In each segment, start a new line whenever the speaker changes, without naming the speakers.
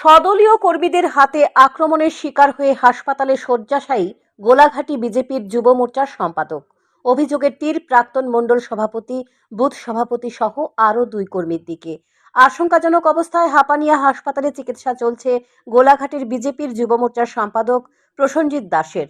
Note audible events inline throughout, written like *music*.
সদলীয় কর্মীদের হাতে আক্রমণের শিকার হয়ে হাসপাতালে শয্যাশায়ী গোলাঘাটি বিজেপির যুব মোর্চার সম্পাদক। অভিযোগের তীর প্রাক্তন মণ্ডল সভাপতি, বুথ সভাপতি সহ আরও দুই কর্মীর দিকে। আশঙ্কাজনক অবস্থায় হাঁপানিয়া হাসপাতালে চিকিৎসা চলছে গোলাঘাটের বিজেপির যুব মোর্চার সম্পাদক প্রসঞ্জিৎ দাসের।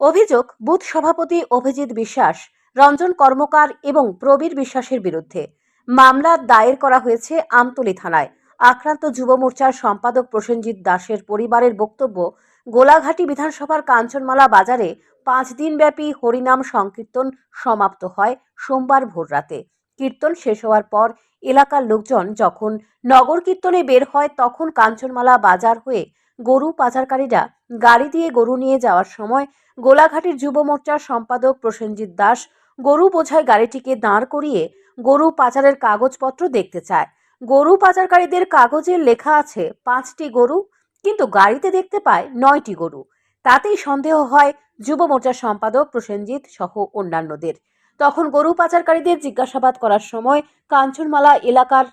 অভিযোগ, বুথ সভাপতি অভিজিৎ বিশ্বাস, রঞ্জন কর্মকার এবং প্রবীর বিশ্বাসের বিরুদ্ধে। মামলা দায়ের করা হয়েছে আমতলী থানায়। আক্রান্ত যুব মোর্চার সম্পাদক প্রসেনজিৎ দাসের পরিবারের বক্তব্য, গোলাঘাটি বিধানসভার কাঞ্চনমালা বাজারে পাঁচ দিনব্যাপী হরিনাম সংকীর্তন সমাপ্ত হয় সোমবার ভোররাতে। কীর্তন শেষ হওয়ার পর এলাকার লোকজন যখন নগর কীর্তনে বের হয় তখন কাঞ্চনমালা বাজার হয়ে গরু পাচারকারীরা গাড়ি দিয়ে গরু নিয়ে যাওয়ার সময় গোলাঘাটির যুব মোর্চার সম্পাদক প্রসেনজিৎ দাস গরু বোঝায় গাড়িটিকে দাঁড় করিয়ে গরু পাচারের কাগজপত্র দেখতে চায়। গরু পাচারকারীদের কাগজে লেখা আছে পাঁচটি গরু, কিন্তু গাড়িতে দেখতে পায় নয়টি গরু। তাতেই সন্দেহ হয় যুব মোর্চার সম্পাদক প্রসেনজিৎ সহ অন্যান্যদের। তখন গরু পাচারকারীদের জিজ্ঞাসাবাদ করার সময় কাঞ্চনমালা এলাকার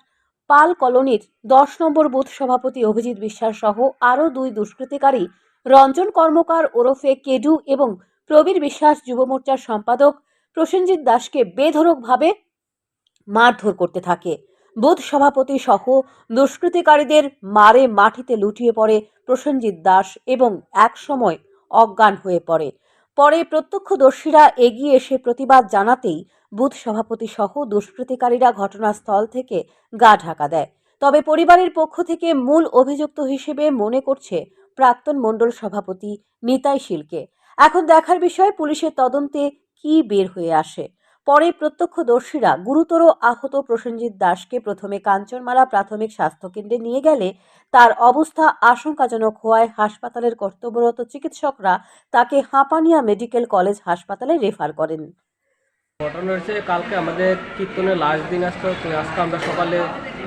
পাল কলোনির দশ নম্বর বুথ সভাপতি অভিজিৎ বিশ্বাস সহ আরও দুই দুষ্কৃতিকারী রঞ্জন কর্মকার ওরফে কেডু এবং প্রবীর বিশ্বাস যুব মোর্চার সম্পাদক প্রসেনজিৎ দাসকে বেধরকভাবে মারধর করতে থাকে। বুথ সভাপতি সহ দুষ্কৃতিকারীদের মারে মাটিতে লুটিয়ে পড়ে প্রসেনজিৎ দাস এবং একসময় অজ্ঞান হয়ে পড়ে। পরে প্রত্যক্ষদর্শীরা এগিয়ে এসে প্রতিবাদ জানাতেই বুথ সভাপতি সহ দুষ্কৃতিকারীরা ঘটনাস্থল থেকে গা ঢাকা দেয়। তবে পরিবারের পক্ষ থেকে মূল অভিযুক্ত হিসেবে মনে করছে প্রাক্তন মণ্ডল সভাপতি নিতাই শীলকে। এখন দেখার বিষয় পুলিশের তদন্তে কি বের হয়ে আসে। পরে প্রত্যক্ষদর্শীরা গুরুতর আহত প্রসেনজিৎ দাসকে প্রথমে কাঞ্চনমালা প্রাথমিক স্বাস্থ্যকেন্দ্রে নিয়ে গেলে তার অবস্থা আশঙ্কাজনক হওয়ায় হাসপাতালের কর্তব্যরত চিকিৎসকরা তাকে হাঁপানিয়া মেডিকেল কলেজ হাসপাতালে রেফার করেন।
ঘটনা হচ্ছে কালকে আমাদের কীর্তনের লাস্ট দিন আসতো আজকে আমরা সকালে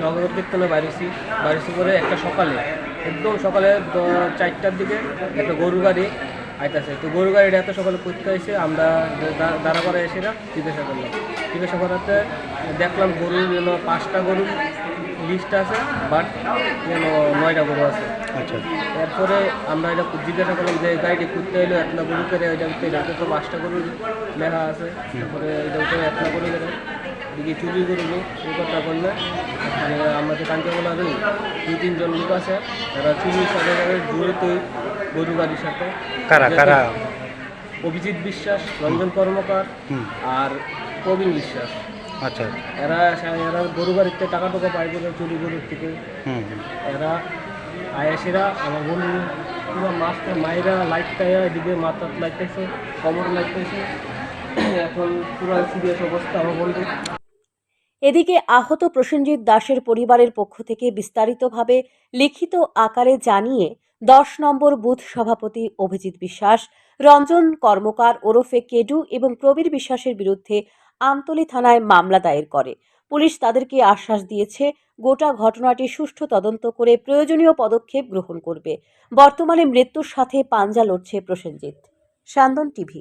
নগর কীর্তনে বাইরেছি। বাইরেছি করে একটা সকালে, একদম সকালে চারটার দিকে একটা গরু গাড়ি আইতাছে। তো গরু গাড়িটা এত সকালে করতে এসে আমরা দাঁড়া করে এসে না জিজ্ঞাসা করলাম। জিজ্ঞাসা করাতে দেখলাম গরু যেন পাঁচটা গরু লিস্ট আছে বাট যেন নয়টা গরু আছে।
আচ্ছা।
এরপরে আমরা এটা জিজ্ঞাসা করলাম যে গাড়িটি করতে এলো এতলা গরু করে ওইটা করতে এটাতে তো পাঁচটা গরুর লেখা আছে। তারপরে এটা করে এতলা গরু করে এদিকে চুরি করল এই কথা বললে। মানে আমাদের কাঞ্চনগুলার দুই তিনজন লোক আছে তারা চুরির সাথে জড়িত গরু গাড়ির সাথে।
কারা কারা?
অভিজিৎ বিশ্বাস রঞ্জন কর্মকার আর প্রবীণ বিশ্বাস।
আচ্ছা।
এরা এরা গরু গাড়িতে টাকা টাকা পাই বলে চুরি গরুর থেকে এরা আয়াসেরা আমার বন্ধু পুরো মাছটা মায়েরা লাইটটায় এদিকে মাথার লাইটতেছে কমর লাইটতেছে *clears throat* এখন পুরো সিরিয়াস অবস্থা আমার বন্ধু
এদিকে আহত প্রসেনজিৎ দাসের পরিবারের পক্ষ থেকে বিস্তারিতভাবে লিখিত আকারে জানিয়ে দশ নম্বর বুথ সভাপতি অভিজিৎ বিশ্বাস, রঞ্জন কর্মকার ওরফে কেডু এবং প্রবীর বিশ্বাসের বিরুদ্ধে আমতলী থানায় মামলা দায়ের করে। পুলিশ তাদেরকে আশ্বাস দিয়েছে, গোটা ঘটনাটি সুষ্ঠু তদন্ত করে প্রয়োজনীয় পদক্ষেপ গ্রহণ করবে। বর্তমানে মৃত্যুর সাথে পাঞ্জা লড়ছে প্রসেনজিৎ। সান্দন টিভি